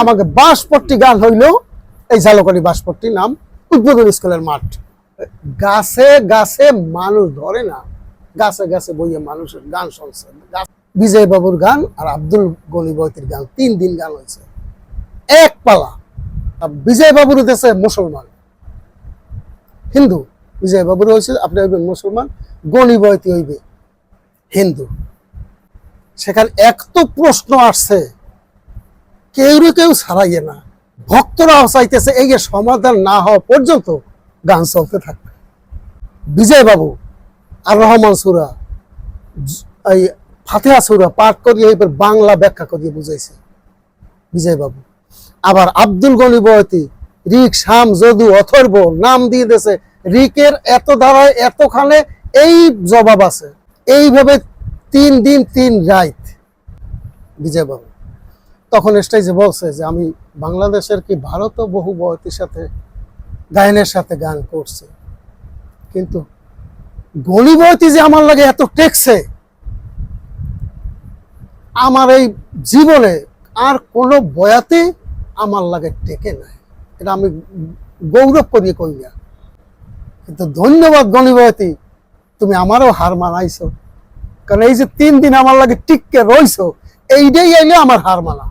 আমাকে বাঁশপট্টি গান হইল, এই ঝালকারি বাঁশপট্টি নাম, উদ্বোধন স্কুলের মাঠ। গাছে গাছে মানুষ ধরে না, গাছে গাছে বইয়ে মানুষের গান শুনছে। বিজয় বাবুর গান আর আব্দুল গনি বয়তির গান, তিন দিন গান হয়েছে। এক পালা। বিজয় বাবুর দেশে মুসলমান। হিন্দু। বিজয় বাবুর হয়েছে আপনি হইবেন মুসলমান, গনি বয়তি হইবে হিন্দু। সেখানে এক তো প্রশ্ন আসছে কেউ কেউ ছাড়াইয়ে না। ভক্তরাও চাইতেছে এই যে সমাধান না হওয়া পর্যন্ত গান চলতে থাকবে। বিজয় বাবু আর রহমান সুরা এই ফাতেহা সুরা পাঠ করিয়ে এবার বাংলা ব্যাখ্যা করিয়ে বুঝাইছে। বিজয় বাবু, আবার আব্দুল গনি বয়তি, রিক, শাম, যদু, অথর্ব নাম দিয়ে দিয়েছে, রিকের এত দ্বারায় এতখানে এই জবাব আছে। এইভাবে তিন দিন, তিন রাইত বিজয় বাবু তখন স্টেজে বলছে যে, আমি বাংলাদেশের কি ভারতও বহু বয়তির সাথে, গায়নের সাথে গান করছে। কিন্তু গণি বয়তি যে আমার লাগে এত টেকছে আমার এই জীবনে আর কোনো বয়াতে আমার লাগে টেকে নাই। এটা আমি গৌরব করিয়ে কই না। কিন্তু ধন্যবাদ গণি বয়তি তুমি আমারও হার মানাইছো। কারণ এই যে তিন দিন আমার লাগে টিককে রইছো, এইটাই আইলে আমার হার মানা।